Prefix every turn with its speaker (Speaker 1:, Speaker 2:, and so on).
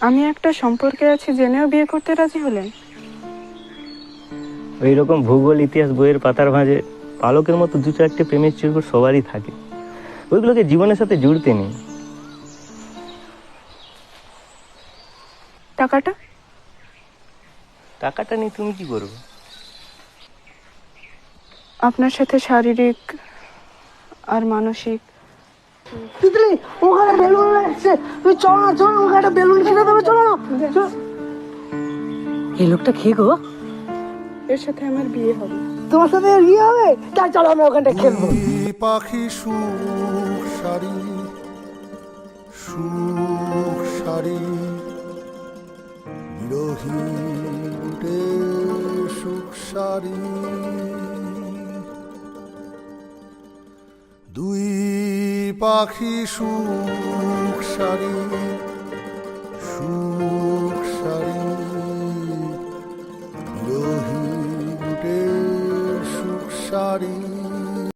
Speaker 1: আমি একটা সম্পর্কে আছি জেনেও বিয়ে করতে রাজি হলেন
Speaker 2: ওই রকম ভূগোল ইতিহাস বইয়ের পাতার ভাঁজে পালকের মতো দু চারটে প্রেমের চিরকুট সবারই থাকে। ওইগুলোকে জীবনের সাথে জুড়তে নেই।
Speaker 1: টাকাটা?
Speaker 2: টাকাটা নিয়ে তুমি কি করবে?
Speaker 1: আপনার সাথে শারীরিক আর মানসিক।
Speaker 3: তিতলি ওখানে বেলুন লাগছে তুই চল না চল ওখানে একটা বেলুন কিনে দেবে চলো না। এই লোকটা খেয়ে গো।
Speaker 1: এর সাথে আমার বিয়ে হবে।
Speaker 3: তোমার সাথে এর বিয়ে হবে? তাই চলো আমরা ওখানটা খেলব।
Speaker 4: পাখি সুখ সারি সুখ সারি। বিরোহী সুখ সারি। দুই পাখি সুখ সারি সুখ সারি বিরোহী সুখ সারি।